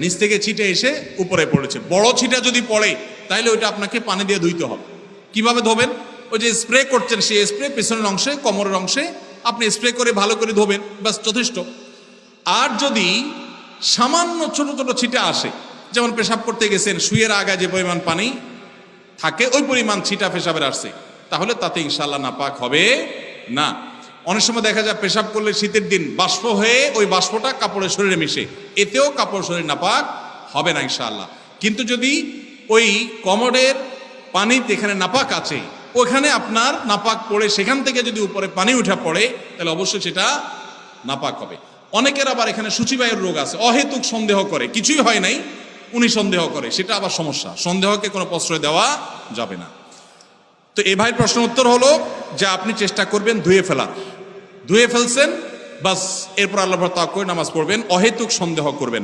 নিচ থেকে ছিটে এসে উপরে পড়েছে। বড় ছিটা যদি পড়ে তাহলে ওইটা আপনাকে পানি দিয়ে ধুইতে হবে। কীভাবে ধোবেন? ওই যে স্প্রে করছেন, সেই স্প্রে পেছনের অংশে, কোমরের অংশে, আপনি স্প্রে করে ভালো করে ধোবেন, ব্যাস, যথেষ্ট। আর যদি সামান্য ছোট ছোট ছিটা আসে, যেমন পেশাব করতে গেছেন শুয়ের আগা যে পরিমাণ পানি থাকে, ওই পরিমাণ ছিটা পেশাবের আসছে, তাহলে তাতে ইনশাল্লাহ নাপাক হবে না। অনেক সময় দেখা যায় পেশাব করলে শীতের দিন বাষ্প হয়ে ওই বাষ্পটা কাপড়ের শরীরে মিশে। এতেও কাপড় শরীর নাপাক হবে না ইনশাআল্লাহ। কিন্তু যদি ওই কমোডের পানি যেখানে নাপাক আছে, ওখানে আপনার নাপাক পড়ে, সেখান থেকে যদি উপরে পানি উঠা পড়ে, তাহলে অবশ্যই সেটা নাপাক হবে। অনেকের আবার এখানে সূচিবায়ুর রোগ আছে, অহেতুক সন্দেহ করে, কিছুই হয় নাই, উনি সন্দেহ করে, সেটা আবার সমস্যা। সন্দেহকে কোনো প্রশ্রয় দেওয়া যাবে না। তো এ ভাই প্রশ্ন উত্তর হলো যে আপনি চেষ্টা করবেন ধুয়ে ফেলা। ধুয়ে ফেলছেন, বাস, এরপর আল্লাহ করে নামাজ পড়বেন, অহেতুক সন্দেহ করবেন।